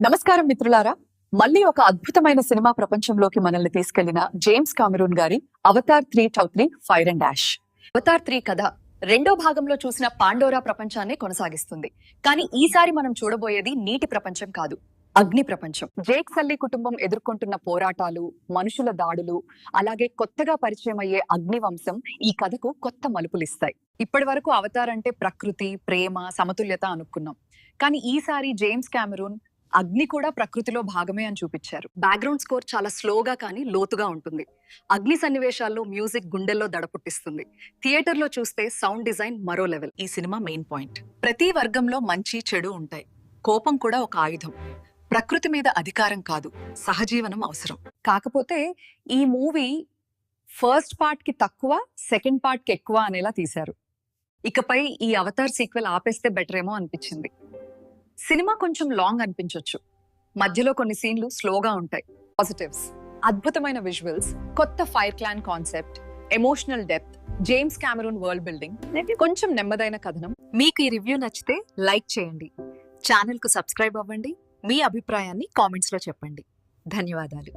నమస్కారం మిత్రులారా. మళ్ళీ ఒక అద్భుతమైన సినిమా ప్రపంచంలోకి మనల్ని తీసుకెళ్ళిన జేమ్స్ కామెరూన్ గారి Avatar three tau three fire and ash. Avatar three కథ రెండో భాగంలో చూసిన పాండోరా ప్రపంచాన్ని కొనసాగిస్తుంది. కానీ ఈసారి మనం చూడబోయేది నీటి ప్రపంచం కాదు అగ్ని ప్రపంచం. జేక్ సల్లి కుటుంబం ఎదుర్కొంటున్న పోరాటాలు మనుషుల దాడులు అలాగే కొత్తగా పరిచయం అయ్యే అగ్ని వంశం ఈ కథకు కొత్త మలుపులిస్తాయి. ఇప్పటి వరకు అవతార్ అంటే ప్రకృతి ప్రేమ సమతుల్యత అనుకున్నాం. కానీ ఈసారి జేమ్స్ కామెరూన్ అగ్ని కూడా ప్రకృతిలో భాగమే అని చూపించారు. బ్యాక్గ్రౌండ్ స్కోర్ చాలా స్లోగా కానీ లోతుగా ఉంటుంది. అగ్ని సన్నివేశాల్లో మ్యూజిక్ గుండెల్లో దడపుట్టిస్తుంది థియేటర్లో చూస్తే సౌండ్ డిజైన్ మరో లెవెల్ ఈ సినిమా మెయిన్ పాయింట్ ప్రతి వర్గంలో మంచి చెడు ఉంటాయి. కోపం కూడా ఒక ఆయుధం. ప్రకృతి మీద అధికారం కాదు. సహజీవనం అవసరం. కాకపోతే ఈ మూవీ ఫస్ట్ పార్ట్కి తక్కువ సెకండ్ పార్ట్కి ఎక్కువ అనేలా తీశారు. ఇకపై ఈ అవతార్ సీక్వెల్ ఆపేస్తే బెటర్ ఏమో అనిపించింది. సినిమా కొంచెం లాంగ్ అనిపించవచ్చు మధ్యలో కొన్ని సీన్లు స్లోగా ఉంటాయి. పాజిటివ్స్ అద్భుతమైన విజువల్స్ కొత్త fire clan concept emotional depth James Cameron world building కొంచెం నెమ్మదైన కథనం. మీకు ఈ రివ్యూ నచ్చితే లైక్ చేయండి. ఛానల్కు సబ్స్క్రైబ్ అవ్వండి. మీ అభిప్రాయాన్ని కామెంట్స్లో చెప్పండి. ధన్యవాదాలు.